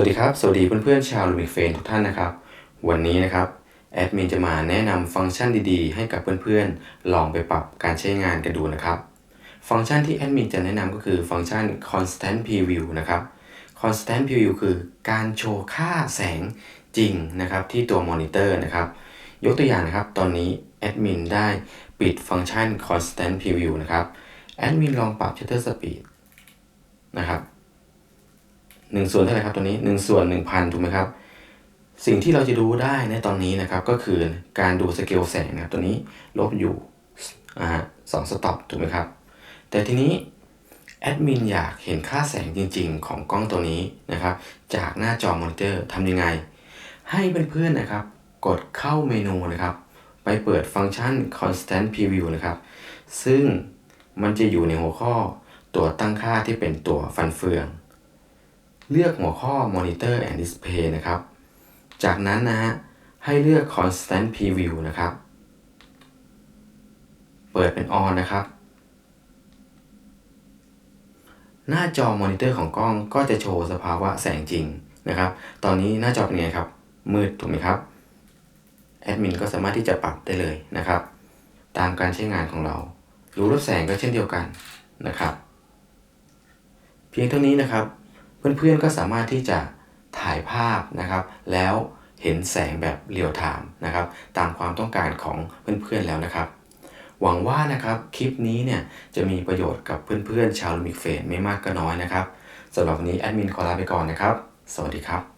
วัสดีครับ สวัสดีเพื่อนๆชาวลูมิกเฟนทุกท่านนะครับ วันนี้นะครับแอดมินจะมาแนะนำฟังก์ชันดีๆ ให้กับเพื่อนๆ ลองไปปรับการใช้งานกันดูนะครับ ฟังก์ชันที่แอดมินจะแนะนำก็คือฟังก์ชัน constant preview นะครับ constant preview คือการโชว์ค่าแสงจริงนะครับที่ตัวมอนิเตอร์นะครับ ยกตัวอย่างนะครับ ตอนนี้แอดมินได้ปิดฟังก์ชัน constant preview นะครับ แอดมินลองปรับ shutter speed หนึ่งส่วนเท่าไหร่ครับตัวนี้หนึ่งส่วนหนึ่งพันถูกไหมครับ สิ่งที่เราจะดูได้ในตอนนี้นะครับก็คือการดูสเกลแสงนะครับตัวนี้ลบอยู่สองสต็อปถูกไหมครับ แต่ทีนี้แอดมินอยากเห็นค่าแสงจริง ๆ ของกล้องตัวนี้นะครับ จากหน้าจอมอนิเตอร์ทำยังไง ให้เพื่อนๆนะครับ กดเข้าเมนูนะครับ ไปเปิดฟังก์ชัน constant preview นะครับ ซึ่งมันจะอยู่ในหัวข้อตัวตั้งค่าที่เป็นตัวฟันเฟือง เลือกหัวข้อ Monitor and Display นะครับ จากนั้นนะฮะให้เลือก Constant Preview นะครับ เปิดเป็น On นะครับ หน้าจอมอนิเตอร์ของกล้องก็จะโชว์สภาวะแสงจริงนะครับ ตอนนี้หน้าจอเป็นไงครับ มืดถูกไหมครับ แอดมินก็สามารถที่จะปรับได้เลยนะครับ ตามการใช้งานของเรา รูรับแสงก็เช่นเดียวกันนะครับ เพียงเท่านี้นะครับ เพื่อนๆก็สามารถที่จะถ่ายภาพนะครับ แล้วเห็นแสงแบบเรียลไทม์นะครับ ตามความต้องการของเพื่อนๆแล้วนะครับ หวังว่านะครับคลิปนี้เนี่ยจะมีประโยชน์กับเพื่อนๆชาวลูมิกเฟนไม่มากก็น้อยนะครับสำหรับวันนี้แอดมินขอลาไปก่อนนะครับ สวัสดีครับ